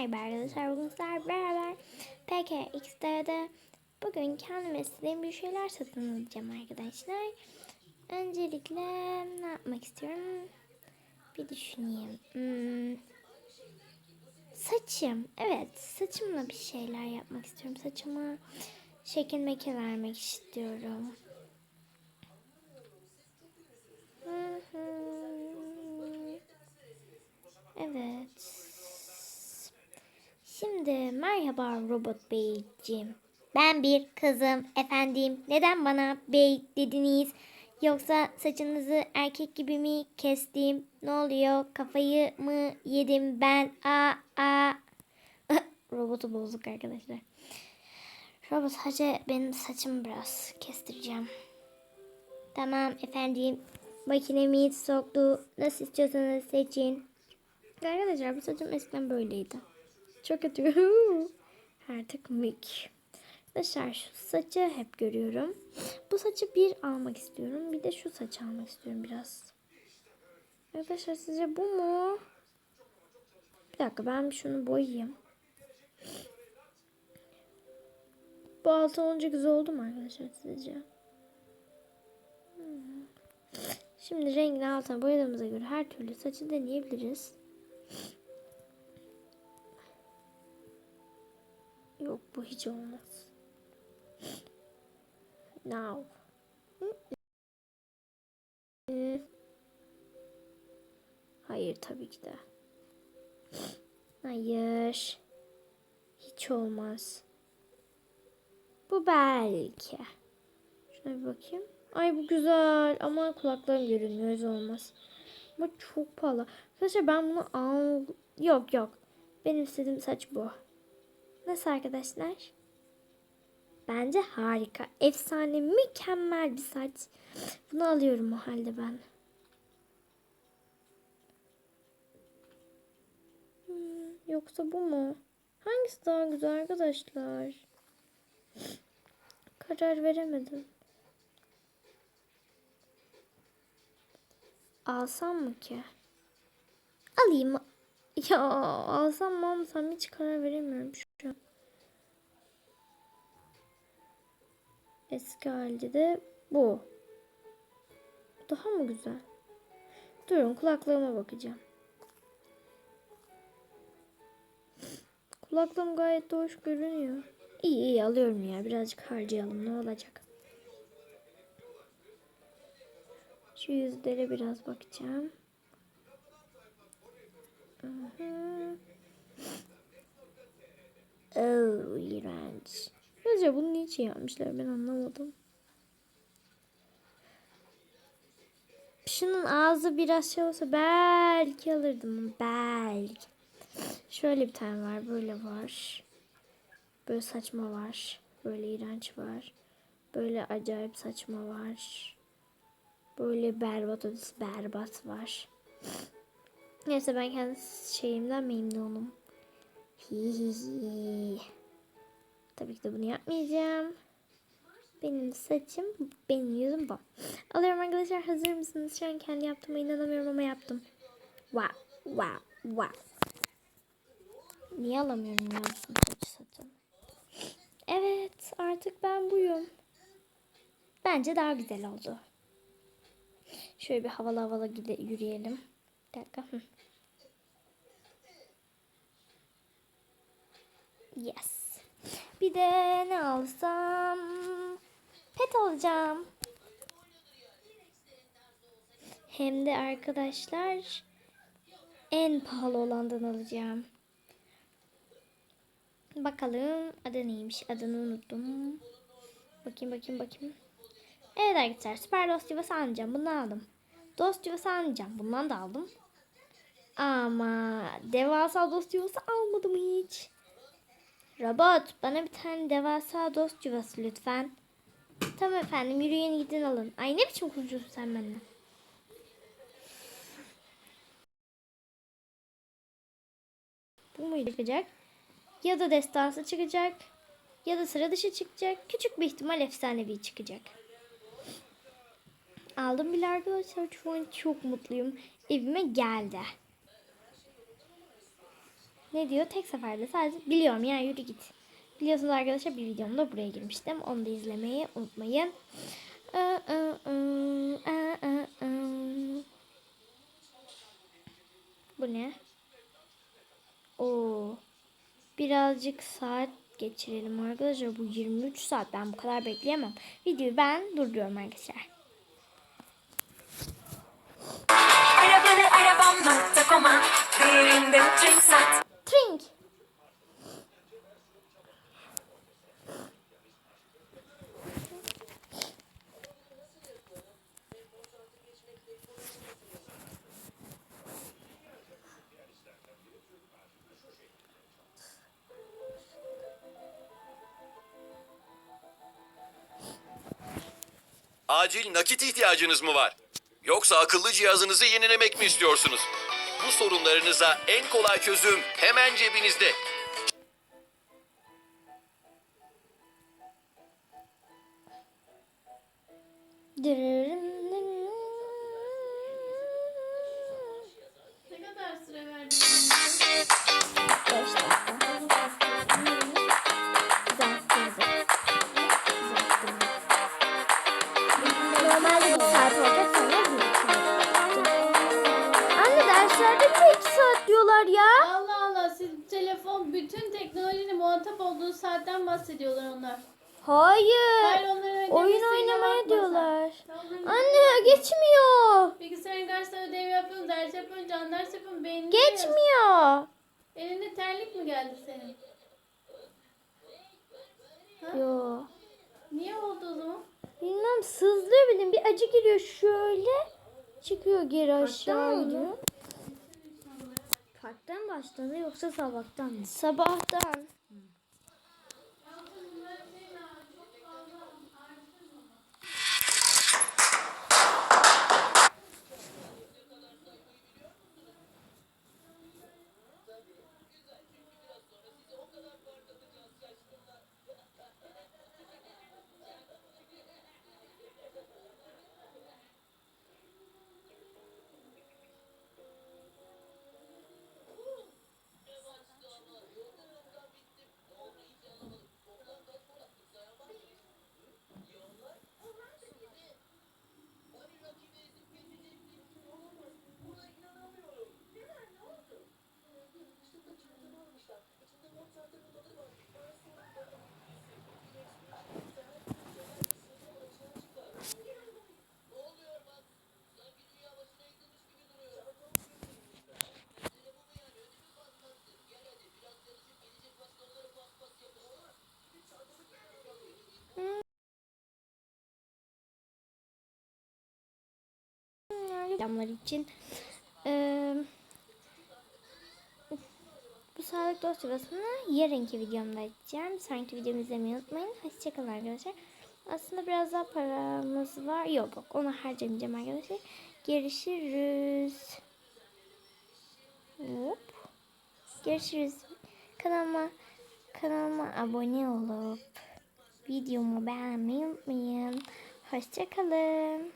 Merhaba arkadaşlar bugün sizlerle beraber PKX'de bugün kendime istediğim bir şeyler satın alacağım arkadaşlar. Öncelikle ne yapmak istiyorum? Bir düşüneyim. Hmm. Saçım. Evet saçımla bir şeyler yapmak istiyorum. Saçıma şekil meke vermek istiyorum. Evet. Şimdi merhaba robot beyciğim. Ben bir kızım efendim. Neden bana bey dediniz? Yoksa saçınızı erkek gibi mi kestim? Ne oluyor? Kafayı mı yedim ben? Aa aa. Robotu bozduk arkadaşlar. Robot hacı benim saçımı biraz kestireceğim. Tamam efendim. Makinemi soktu. Nasıl istiyorsanız seçin. Arkadaşlar bu saçım eskiden böyleydi. Çok kötü. Artık mük. Arkadaşlar şu saçı hep görüyorum. Bu saçı bir almak istiyorum. Bir de şu saçı almak istiyorum biraz. Arkadaşlar sizce bu mu? Bir dakika ben şunu boyayayım. Bu altı olunca güzel oldu mu arkadaşlar sizce? Hmm. Şimdi rengini altına boyadığımıza göre her türlü saçı deneyebiliriz. Yok bu hiç olmaz. Now. Hayır tabii ki de. Hayır. Hiç olmaz. Bu belki. Şuna bir bakayım. Ay bu güzel ama kulaklarım görünmüyor. Öyle olmaz. Ama çok pahalı. Arkadaşlar ben bunu al... Yok yok. Benim istediğim saç bu. Nasıl arkadaşlar? Bence harika. Efsane, mükemmel bir saç. Bunu alıyorum o halde ben. Hmm, yoksa bu mu? Hangisi daha güzel arkadaşlar? Karar veremedim. Alsam mı ki? Alayım mı? Ya alsam mı almasam hiç karar veremiyorum şu an. Eski halde de bu. Daha mı güzel? Durun kulaklığıma bakacağım. Kulaklığım gayet de hoş görünüyor. İyi iyi alıyorum ya. Birazcık harcayalım ne olacak. Şu yüzlere biraz bakacağım. Oh, iğrenç. Sizce bunu niçin yapmışlar ben anlamadım. Şunun ağzı biraz şey olsa belki alırdım. Belki. Şöyle bir tane var. Böyle var. Böyle saçma var. Böyle iğrenç var. Böyle acayip saçma var. Böyle berbat berbat var. Neyse ben kendi şeyimden memnunum. Hihihi. Tabii ki de bunu yapmayacağım. Benim saçım, benim yüzüm bu. Alıyorum arkadaşlar. Hazır mısınız? Şu an kendi yaptığıma inanamıyorum ama yaptım. Wow, wow, wow. Niye alamıyorum ya bu saçı satın? Evet, artık ben buyum. Bence daha güzel oldu. Şöyle bir havalı havalı gide yürüyelim. Bir dakika. Yes. Bir de ne alsam? Pet alacağım. Hem de arkadaşlar en pahalı olandan alacağım. Bakalım adı neymiş? Adını unuttum. Bakayım bakayım bakayım. Evet arkadaşlar süper dost yuvası alacağım. Bunu aldım. Dost yuvası almayacağım. Bundan da aldım. Ama devasa dost yuvası almadım hiç. Robot bana bir tane devasa dost yuvası lütfen. Tamam efendim yürüyün gidin alın. Ay ne biçim konuşuyorsun sen benimle? Bu mu çıkacak? Ya da destansı çıkacak. Ya da sıra dışı çıkacak. Küçük bir ihtimal efsanevi çıkacak. Aldım bile arkadaşlar. Şu an çok mutluyum. Evime geldi. Ne diyor? Tek seferde sadece biliyorum ya yürü git. Biliyorsunuz arkadaşlar bir videomda buraya girmiştim. Onu da izlemeyi unutmayın. Aa, aa, aa, aa. Bu ne? Oo. Birazcık saat geçirelim arkadaşlar. Bu 23 saat ben bu kadar bekleyemem. Videoyu ben durduruyorum arkadaşlar. Arabanı arabam.com'a Değerinde trink Acil nakit ihtiyacınız mı var? Yoksa akıllı cihazınızı yenilemek mi istiyorsunuz? Bu sorunlarınıza en kolay çözüm hemen cebinizde. Ne teknolojinin muhatap olduğu saatten bahsediyorlar onlar. Hayır. Hayır Oyun oynamaya diyorlar. Anne geçmiyor. Bilgisayarın karşısında ödev yapıyorsun, ders yapıyorsun, can ders yapıyorsun, beynini Geçmiyor. Elinde terlik mi geldi senin? Yo. Niye oldu o zaman? Bilmem sızlıyor bildim. Bir acı giriyor şöyle. Çıkıyor geri aşağı gidiyor. Kalpten başladı yoksa sabahtan mı? Sabahtan. Reklamlar için. Ee, bu sağlık dosyasını yarınki videomda açacağım. Sonraki videomu izlemeyi unutmayın. Hoşçakalın arkadaşlar. Aslında biraz daha paramız var. Yok yok onu harcamayacağım arkadaşlar. Görüşürüz. Hop. Görüşürüz. Kanalıma kanalıma abone olup videomu beğenmeyi unutmayın. Hoşçakalın.